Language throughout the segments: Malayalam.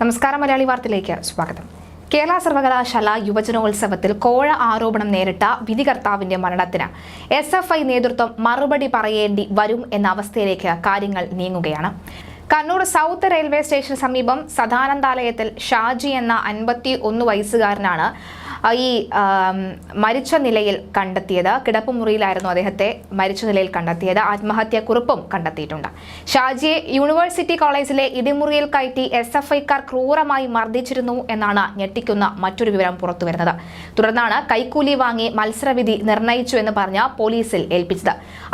നമസ്കാരം മലയാളി വാർത്തയിലേക്ക് സ്വാഗതം. കേരള സർവകലാശാല യുവജനോത്സവത്തിൽ കോഴ ആരോപണം നേരിട്ട വിധികർത്താവിന്റെ മരണത്തിന് എസ് എഫ് ഐ നേതൃത്വം മറുപടി പറയേണ്ടി വരും എന്ന അവസ്ഥയിലേക്ക് കാര്യങ്ങൾ നീങ്ങുകയാണ്. കണ്ണൂർ സൗത്ത് റെയിൽവേ സ്റ്റേഷന് സമീപം സദാനന്ദാലയത്തിൽ ഷാജി എന്ന അൻപത്തി ഒന്ന് വയസ്സുകാരനാണ് ഈ മരിച്ച നിലയിൽ കണ്ടെത്തിയത് കിടപ്പുമുറിയിലായിരുന്നു അദ്ദേഹത്തെ മരിച്ച നിലയിൽ കണ്ടെത്തിയത് ആത്മഹത്യാ കുറിപ്പും കണ്ടെത്തിയിട്ടുണ്ട്. ഷാജിയെ യൂണിവേഴ്സിറ്റി കോളേജിലെ ഇടിമുറിയിൽ കയറ്റി എസ് എഫ് ഐക്കാർ ക്രൂരമായി മർദ്ദിച്ചിരുന്നു എന്നാണ് ഞെട്ടിക്കുന്ന മറ്റൊരു വിവരം പുറത്തുവരുന്നത്. തുടർന്നാണ് കൈക്കൂലി വാങ്ങി മത്സരവിധി നിർണയിച്ചു എന്ന് പറഞ്ഞ പോലീസിൽ ഏൽപ്പിച്ചത്.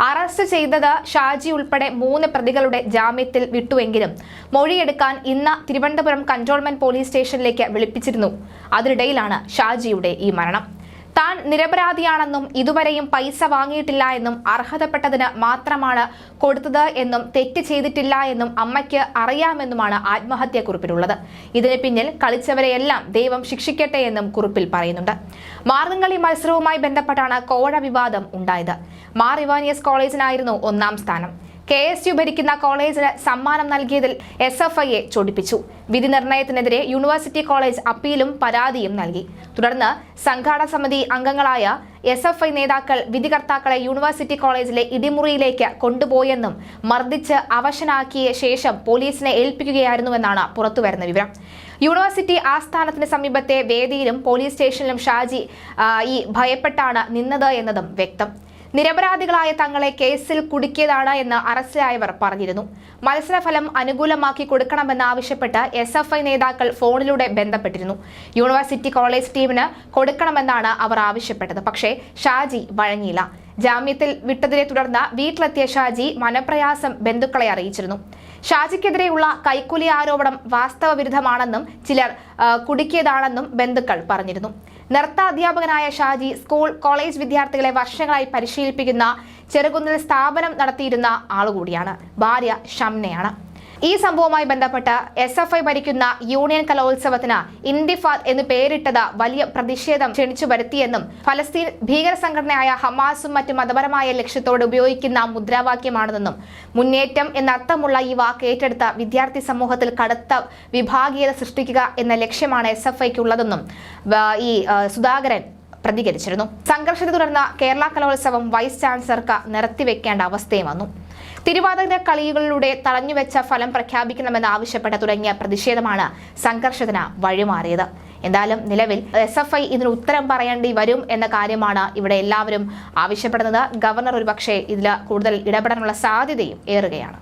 അറസ്റ്റ് ചെയ്തത് ഷാജി ഉൾപ്പെടെ മൂന്ന് പ്രതികളുടെ ജാമ്യത്തിൽ വിട്ടുവെങ്കിലും മൊഴിയെടുക്കാൻ ഇന്ന് തിരുവനന്തപുരം കൺട്രോൾമെന്റ് പോലീസ് സ്റ്റേഷനിലേക്ക് വിളിപ്പിച്ചിരുന്നു. അതിനിടയിലാണ് ഷാജിയുടെ ഈ മരണം. താൻ നിരപരാധിയാണെന്നും ഇതുവരെയും പൈസ വാങ്ങിയിട്ടില്ല എന്നും അർഹതപ്പെട്ടതിന് മാത്രമാണ് കൊടുത്തത് എന്നും തെറ്റ് ചെയ്തിട്ടില്ല എന്നും അമ്മയ്ക്ക് അറിയാമെന്നുമാണ് ആത്മഹത്യാക്കുറിപ്പിലുള്ളത്. ഇതിന് പിന്നിൽ കളിച്ചവരെയെല്ലാം ദൈവം ശിക്ഷിക്കട്ടെ എന്നും കുറിപ്പിൽ പറയുന്നുണ്ട്. മാർഗംകളി മത്സരവുമായി ബന്ധപ്പെട്ടാണ് കോഴ വിവാദം ഉണ്ടായത്. മാർ ഇവാനിയസ് കോളേജിനായിരുന്നു ഒന്നാം സ്ഥാനം. കെ എസ് യു ഭരിക്കുന്ന കോളേജിന് സമ്മാനം നൽകിയതിൽ എസ് എഫ് ഐയെ ചൊടിപ്പിച്ചു. വിധി നിർണയത്തിനെതിരെ യൂണിവേഴ്സിറ്റി കോളേജ് അപ്പീലും പരാതിയും നൽകി. തുടർന്ന് സംഘാടക സമിതി അംഗങ്ങളായ എസ് എഫ് ഐ നേതാക്കൾ വിധികർത്താക്കളെ യൂണിവേഴ്സിറ്റി കോളേജിലെ ഇടിമുറിയിലേക്ക് കൊണ്ടുപോയെന്നും മർദ്ദിച്ച് അവശനാക്കിയ ശേഷം പോലീസിനെ ഏൽപ്പിക്കുകയായിരുന്നുവെന്നാണ് പുറത്തുവരുന്ന വിവരം. യൂണിവേഴ്സിറ്റി ആസ്ഥാനത്തിന് സമീപത്തെ വേദിയിലും പോലീസ് സ്റ്റേഷനിലും ഷാജി ഈ ഭയപ്പെട്ടാണ് നിന്നത് എന്നതും വ്യക്തം. നിരപരാധികളായ തങ്ങളെ കേസിൽ കുടുക്കിയതാണ് എന്ന് അറസ്റ്റിലായവർ പറഞ്ഞിരുന്നു. മത്സരഫലം അനുകൂലമാക്കി കൊടുക്കണമെന്നാവശ്യപ്പെട്ട് എസ് എഫ് ഐ നേതാക്കൾ ഫോണിലൂടെ ബന്ധപ്പെട്ടിരുന്നു. യൂണിവേഴ്സിറ്റി കോളേജ് ടീമിന് കൊടുക്കണമെന്നാണ് അവർ ആവശ്യപ്പെട്ടത്. പക്ഷേ ഷാജി വഴങ്ങിയില്ല. ജാമ്യത്തിൽ വിട്ടതിനെ തുടർന്ന് വീട്ടിലെത്തിയ ഷാജി മനപ്രയാസം ബന്ധുക്കളെ അറിയിച്ചിരുന്നു. ഷാജിക്കെതിരെയുള്ള കൈക്കൂലി ആരോപണം വാസ്തവ വിരുദ്ധമാണെന്നും ചിലർ കുടുക്കിയതാണെന്നും ബന്ധുക്കൾ പറഞ്ഞിരുന്നു. നൃത്ത അധ്യാപകനായ ഷാജി സ്കൂൾ കോളേജ് വിദ്യാർത്ഥികളെ വർഷങ്ങളായി പരിശീലിപ്പിക്കുന്ന ചെറുകുന്നിൽ സ്ഥാപനം നടത്തിയിരുന്ന ആളുകൂടിയാണ്. ഭാര്യ ഷംനയാണ്. ഈ സംഭവവുമായി ബന്ധപ്പെട്ട് എസ് എഫ് ഐ ഭരിക്കുന്ന യൂണിയൻ കലോത്സവത്തിന് ഇന്തിഫാദ് എന്ന് പേരിട്ടത് വലിയ പ്രതിഷേധം ക്ഷണിച്ചു വരുത്തിയെന്നും ഫലസ്തീൻ ഭീകര സംഘടനയായ ഹമാസും മറ്റു മതപരമായ ലക്ഷ്യത്തോടെ ഉപയോഗിക്കുന്ന മുദ്രാവാക്യമാണെന്നും മുന്നേറ്റം എന്നർത്ഥമുള്ള ഈ വാക്ക് ഏറ്റെടുത്ത വിദ്യാർത്ഥി സമൂഹത്തിൽ കടുത്ത വിഭാഗീയത സൃഷ്ടിക്കുക എന്ന ലക്ഷ്യമാണ് എസ് എഫ് ഐക്കുള്ളതെന്നും ഈ സുധാകരൻ പ്രതികരിച്ചിരുന്നു. സംഘർഷത്തെ തുടർന്ന് കേരള കലോത്സവം വൈസ് ചാൻസലർക്ക് നിർത്തിവെക്കേണ്ട അവസ്ഥയും വന്നു. തിരുവാതിര കളികളിലൂടെ തടഞ്ഞുവെച്ച ഫലം പ്രഖ്യാപിക്കണമെന്ന് ആവശ്യപ്പെട്ട തുടങ്ങിയ പ്രതിഷേധമാണ് സംഘർഷത്തിന് വഴിമാറിയത്. എന്തായാലും നിലവിൽ എസ് എഫ് ഐ ഇതിന് ഉത്തരം പറയേണ്ടി വരും എന്ന കാര്യമാണ് ഇവിടെ എല്ലാവരും ആവശ്യപ്പെടുന്നത്. ഗവർണർ ഒരുപക്ഷെ ഇതിൽ കൂടുതൽ ഇടപെടാനുള്ള സാധ്യതയും ഏറുകയാണ്.